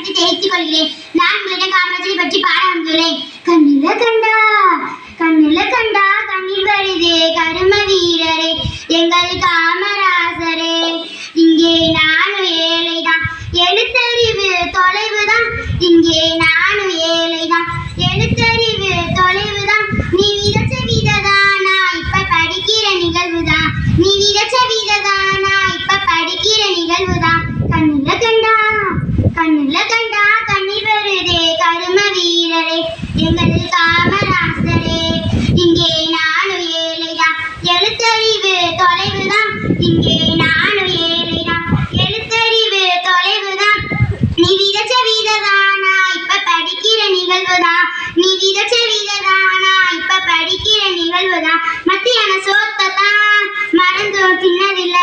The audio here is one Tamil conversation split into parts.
பற்றி தெரிவித்துக் கொள்கிறேன். நான் உங்களிடம் காமராஜரை பற்றி பாட வந்துள்ளேன். கண்ணில கண்டா கண்ணில கண்டா கண்ணில் வருதே கரும வீரரே எங்கள் காமராசரே. இங்கே நானும் ஏழைதான். எழுத்தறிவு தொலைவுதான். இங்கே நானும் ஏழைதான். எழுத்தறிவு தொலைவுதான். நீ விதைச்ச நான் இப்ப படிக்கிற நிகழ்வுதான். நீ விதச்ச விததானா. எழுத்தறிவு தொலைவுதான். இங்கே நானும் ஏழைதான் எழுத்தறிவு தொலைவுதான். நீ விதைச்ச வீததானா? இப்ப படிக்கிற நிகழ்வுதான் நீ விதைச்ச வீததானா? இப்ப படிக்கிற நிகழ்வுதான் மத்தியான சோத்தத்தான் மறந்தும் தின்னதில்ல.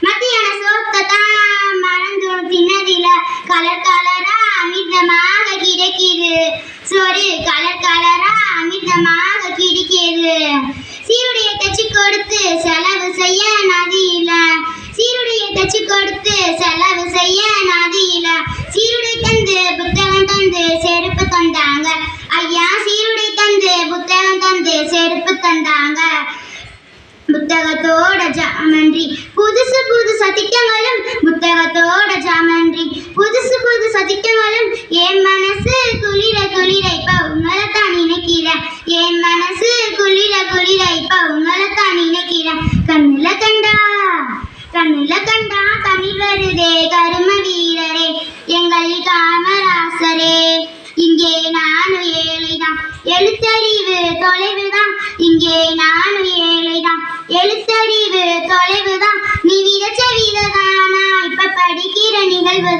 மத்தியான சோத்தத்தான் மறந்தும் தின்னதில்ல. கலர் கலரா அமிர்தமாக கிடைக்குது. சோறு கலர் கலரா அமிர்தமாக கிடைக்குது. சீருடைய தச்சு கொடுத்து செலவு செய்ய நதி இல்ல சீருடைய தச்சு கொடுத்து செலவு செய்ய நதி இல்ல சீருடை தந்து புத்தகம் தந்து செருப்பு தந்தாங்க. ஐயா சீருடை தந்து புத்தகம் தந்து செருப்பு தந்தாங்க. புத்தகத்தோட ஜாமன்றி. புதுசு புதுசு திட்டங்களும் புத்தகத்தோட ஜாமன்றி.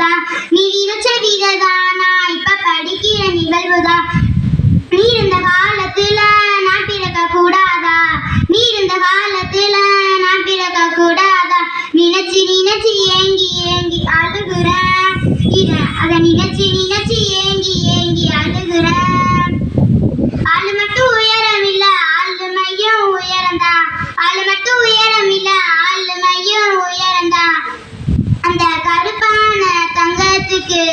நிகழ்வுதான். நீ விதைச்ச வீததானா இப்ப படிக்கிற நிகழ்வுதான். நீ இருந்த காலத்துல நான் பிறக்க கூடாதா நீ இருந்த காலத்துல நான் பிறக்க கூடாதா நினைச்சு நினைச்சு ஏங்கி ஏங்கி அழுகுறேன். que